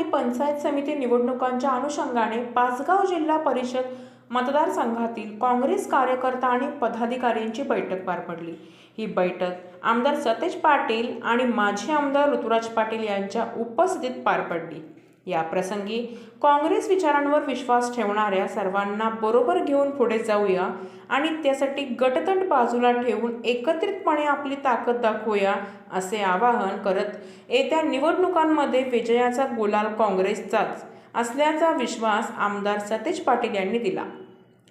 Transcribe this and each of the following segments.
आणि पंचायत समिती निवडणुकांच्या अनुषंगाने पाचगाव जिल्हा परिषद मतदारसंघातील काँग्रेस कार्यकर्ता आणि पदाधिकाऱ्यांची बैठक पार पडली. ही बैठक आमदार सतेज पाटील आणि माजी आमदार ऋतुराज पाटील यांच्या उपस्थितीत पार पडली. या प्रसंगी काँग्रेस विचारांवर विश्वास ठेवणाऱ्या सर्वांना बरोबर घेऊन पुढे जाऊया. आणि त्यासाठी गटतट बाजूला ठेवून एकत्रितपणे आपली ताकद दाखवूया असे आवाहन करत येत्या निवडणुकांमध्ये विजयाचा गुलाल काँग्रेसचाच असल्याचा विश्वास आमदार सतेज पाटील यांनी दिला.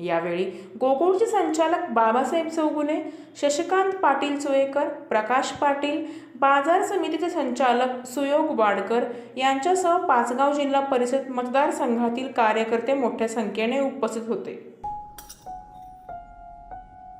यावेळी गोकुळचे संचालक बाबासाहेब चौगुले शशिकांत पाटील सोयेकर प्रकाश पाटील बाजार समितीचे संचालक सुयोग वाडकर यांच्यासह पाचगाव जिल्हा परिषद मतदारसंघातील कार्यकर्ते मोठ्या संख्येने उपस्थित होते.